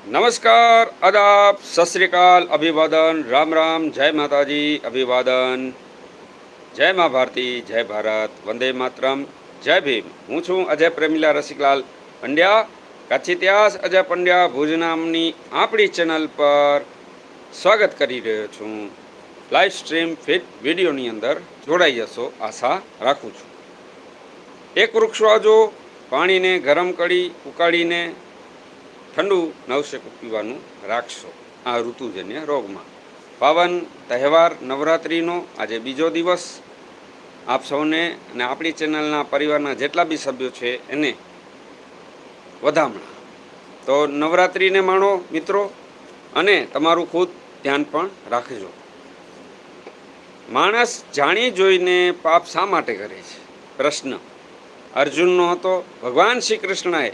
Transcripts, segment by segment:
નમસ્કાર, આદાબ સશ્રીકાલ શ્રી અભિવાદન, રામ રામ, જય માતાજી, અભિવાદન. જય મા ભારતી, જય ભારત, વંદે માતરમ, જય ભીમ. હું છું અજય પ્રેમીલા રસિકલાલ પંડ્યા. કચ્છ ઇતિહાસ અજય પંડ્યા ભુજ નામની આપણી ચેનલ પર સ્વાગત કરી રહ્યો છું. લાઈવ સ્ટ્રીમ ફિટ વિડીયોની અંદર જોડાઈ જશો, આશા રાખું છું. એક વૃક્ષ વાજો, પાણીને ગરમ કરી, ઉકાળીને ઠંડુ નવશેક પીવાનું રાખશો. આ ઋતુજન્ય રોગમાં. પાવન તહેવાર નવરાત્રિનો આજે બીજો દિવસ. આપ સૌને અને આપણી ચેનલના પરિવારના જેટલા બી સભ્યો છે એને વધામણા. તો નવરાત્રિને માણો મિત્રો અને તમારું ખુદ ધ્યાન પણ રાખજો. માણસ જાણી જોઈને પાપ શા માટે કરે છે? પ્રશ્ન. અર્જુનનો હતો, ભગવાન શ્રી કૃષ્ણએ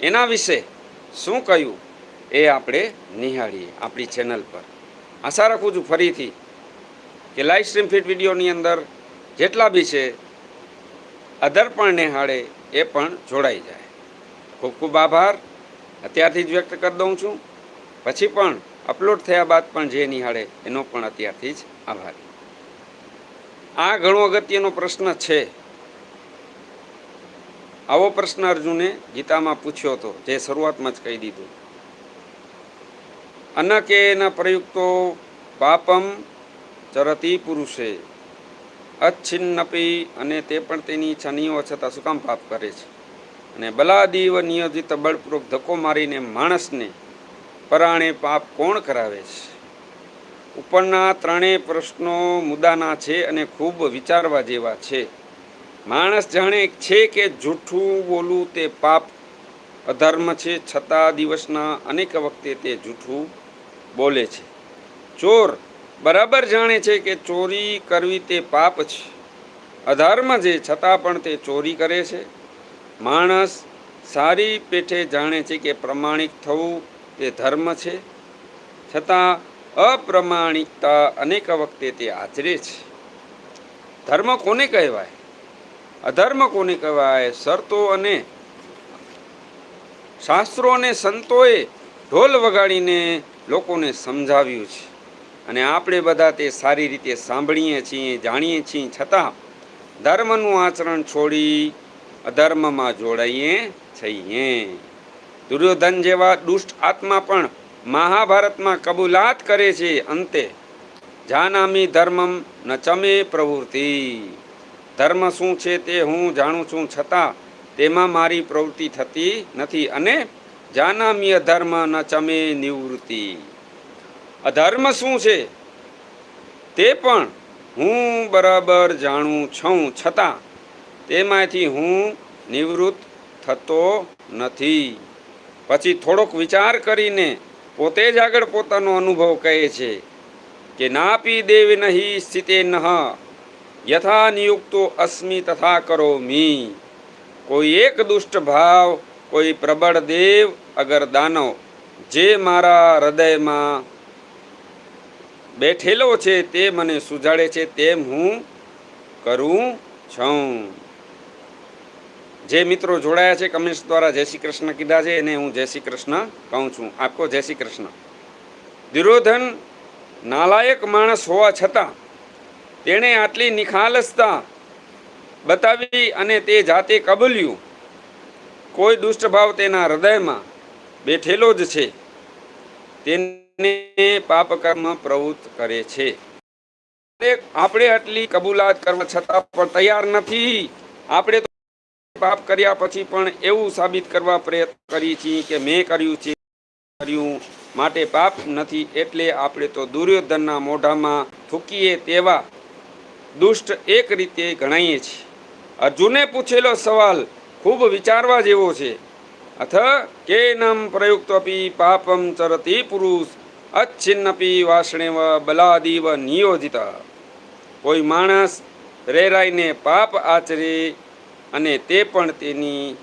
એના વિશે શું કહ્યું? એ આપણે નિહાળીએ આપણી ચેનલ પર. આશા રાખું છું ફરીથી કે લાઈવ સ્ટ્રીમ ફિટ વિડીયોની અંદર જેટલા બી છે, અધર પણ નિહાળે, એ પણ જોડાઈ જાય. ખૂબ ખૂબ આભાર. અત્યારથી જ વ્યક્ત કરી દઉં છું. પછી પણ અપલોડ થયા બાદ પણ જે નિહાળે, એનો પણ અત્યારથી જ આભાર. આ ઘણો અગત્યનો પ્રશ્ન છે. આવો પ્રશ્ન અર્જુને ગીતામાં પૂછ્યો હતો, જે શરૂઆતમાં જ કહી દીધું. અનકેના પ્રયુક્તો પાપમ ચરતી પુરુષે, અચ્છિન્નપી અને તે પણ તેની નહીં છતાં શું કામ પાપ કરે છે? અને બલાદીવ નિયોજિત બળપૂર્વક ધક્કો મારીને માણસને પરાણે પાપ કોણ કરાવે છે? ઉપરના ત્રણેય પ્રશ્નો મુદ્દાના છે અને ખૂબ વિચારવા જેવા છે. માણસ જાણે છે કે જૂઠું બોલવું તે પાપ, અધર્મ છે, છતાં દિવસના અનેક વખતે તે જૂઠું બોલે છે. ચોર બરાબર જાણે છે કે ચોરી કરવી તે પાપ છે. અધર્મ છે, છતાં પણ તે ચોરી કરે છે. માણસ સારી પેઠે જાણે છે કે પ્રમાણિક થવું તે ધર્મ છે, છતાં અપ્રમાણિકતા અનેક વખતે તે આચરે છે. ધર્મ કોને કહેવાય? અધર્મ કોને કહેવાય? શરતો અને શાસ્ત્રો અને સંતોએ ઢોલ વગાડીને લોકોને સમજાવ્યું છે. અને આપણે બધા તે સારી રીતે સાંભળીએ છીએ, જાણીએ છીએ. છતાં ધર્મનું આચરણ છોડી અધર્મમાં જોડાઈએ છીએ. દુર્યોધન જેવા દુષ્ટ આત્મા પણ મહાભારતમાં કબૂલાત કરે છે. અંતે જાનામી ધર્મમ ન ચમે પ્રવૃત્તિ. ધર્મ શું છે તે હું જાણું છું છતાં તેમાં મારી પ્રવૃત્તિ થતી નથી અને જાનામી અધર્મ ન ચમે નિવૃત્તિ. અધર્મ શું છે તે પણ હું બરાબર જાણું છું છતાં તેમાંથી હું નિવૃત્ત થતો નથી. પછી થોડોક વિચાર કરીને પોતે જ આગળ પોતાનો અનુભવ કહે છે કે ના પી દેવ નહીં સ્થિતે નહ યથા નિયુક્તો અસ્મિ તથા કરો મી કોઈ એક દુષ્ટ ભાવ, કોઈ પ્રબળ દેવ અગર દાનવ, જે મારા હૃદયમાં બેઠેલો છે તે મને સુજાડે છે તેમ હું કરું છું. જે મિત્રો જોડાયા છે કમેન્ટ્સ દ્વારા જય શ્રી કૃષ્ણ કીધા છે, એને હું જય શ્રી કૃષ્ણ કહું છું. આપકો જય શ્રી કૃષ્ણ. દુર્યોધન નાલાયક માણસ હોવા છતાં તેણે આટલી નિખાલસતા બતાવી અને તે જાતે કબૂલ્યું. કોઈ દુષ્ટભાવ તેના હૃદયમાં બેઠેલો જ છે. તેને પાપ કર્મ પ્રવૃત્ત કરે છે. આપણે આટલી કબૂલાત કરવા છતાં પણ તૈયાર નથી. આપણે તો પાપ કર્યા પછી પણ એવું સાબિત કરવા પ્રયત્ન કરીએ છીએ કે મેં કર્યું છે. કર્યું માટે પાપ નથી એટલે આપણે તો દુર્યોધનના મોઢામાં થૂકીએ તેવા દુષ્ટ એક રીતે ગણાઈએ છીએ. અર્જુને પૂછેલો સવાલ ખૂબ વિચારવા જેવો છે. અથ કેનમ પ્રયુક્તપી પાપમ ચરતી પુરુષ અચ્છિન્નપી વાસણેવ બલાદીવ નિયોજિત. કોઈ માણસ રેરાઈને પાપ આચરે અને તે પણ તેની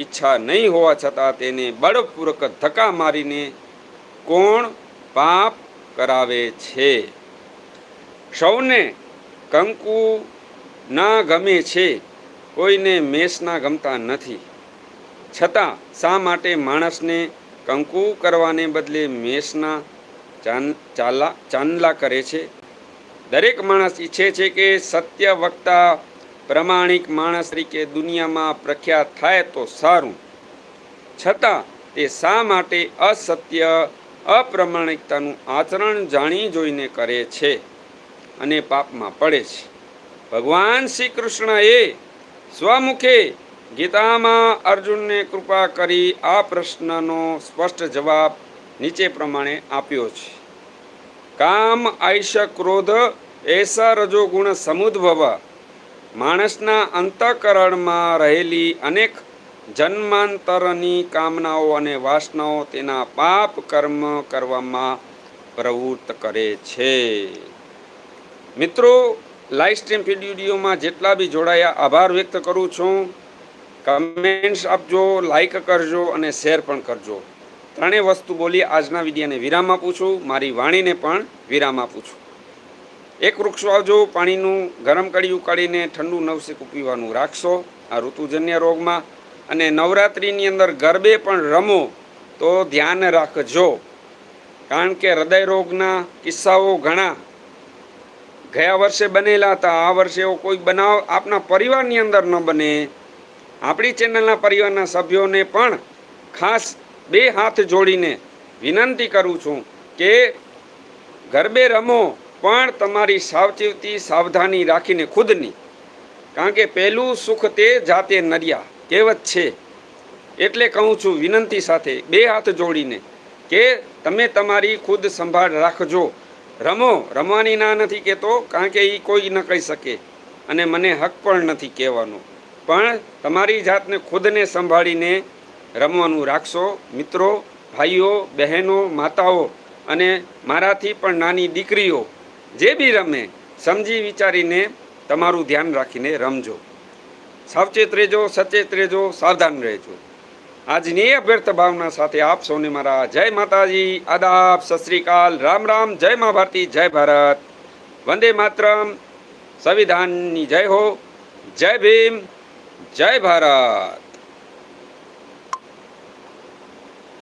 ઈચ્છા નહીં હોવા છતાં તેને બળપૂર્વક ધક્કા મારીને કોણ પાપ કરાવે છે? સૌને કંકુ ના ગમે છે, કોઈને મેષના ગમતા નથી. છતાં, શા માટે માણસને કંકુ કરવાને બદલે મેષના ચાન, ચાલા, ચાંદલા કરે છે? દરેક માણસ ઈચ્છે છે કે સત્ય વક્તા પ્રમાણિક માણસ તરીકે દુનિયામાં પ્રખ્યાત થાય તો સારું. છતાં, તે શા માટે અસત્ય, અપ્રમાણિકતાનું આચરણ જાણી જોઈને કરે છે? અને પાપમાં પડે છે. ભગવાન શ્રી કૃષ્ણએ સ્વમુખે ગીતામાં અર્જુનને કૃપા કરી આ પ્રશ્નનો સ્પષ્ટ જવાબ નીચે પ્રમાણે આપ્યો છે. કામ આયુષ ક્રોધ એસા રજોગુણ સમુદ્ભવ. માણસના અંતઃકરણમાં રહેલી અનેક જન્માંતરની કામનાઓ અને વાસનાઓ તેના પાપ કર્મ કરવામાં પ્રવૃત્ત કરે છે. મિત્રો લાઈવ સ્ટ્રીમ વિડીયોમાં જેટલા બી જોડાયા, આભાર વ્યક્ત કરું છું. કમેન્ટ્સ આપજો લાઈક કરજો અને શેર પણ કરજો. ત્રણેય વસ્તુ બોલી આજના વિડીયાને વિરામ આપું છું. મારી વાણીને પણ વિરામ આપું છું. એક વૃક્ષ વાવજો, પાણીનું ગરમ કડી ઉકાળીને ઠંડુ નવશેકું પીવાનું રાખશો આ ઋતુજન્ય રોગમાં. અને નવરાત્રિની અંદર ગરબે પણ રમો, તો ધ્યાન રાખજો. કારણ કે હૃદય રોગના કિસ્સાઓ ઘણા ગયા વર્ષે બનેલા હતા. આ વર્ષે એવો કોઈ બનાવ આપના પરિવારની અંદર ન બને. આપણી ચેનલના પરિવારના સભ્યોને પણ ખાસ બે હાથ જોડીને વિનંતી કરું છું કે ગરબે રમો, પણ તમારી સાવચેતી, સાવધાની રાખીને ખુદની. કારણ કે પહેલું સુખ તે જાતે નર્યા, કહેવત છે. એટલે કહું છું વિનંતી સાથે બે હાથ જોડીને કે તમે તમારી ખુદ સંભાળ રાખજો. રમો, રમવાની ના નથી કહેતો, કારણ કે એ કોઈ ન કહી શકે. અને મને હક પણ નથી કહેવાનો. પણ તમારી જાતને ખુદને સંભાળીને રમવાનું રાખશો, મિત્રો, ભાઈઓ, બહેનો, માતાઓ અને મારાથી પણ નાની દીકરીઓ, જે બી રમે, સમજી વિચારીને તમારું ધ્યાન રાખીને રમજો. સાવચેત રહેજો, સચેત રહેજો, સાવધાન રહેજો. આજની અભ્યર્થ ભાવના સાથે આપ સૌને મારા જય માતાજી, આદાબ સત રામ રામ, જય મા ભારતી, જય ભારત. વંદે માતરમ. સંવિધાનની જય હો. જય ભીમ. જય ભારત.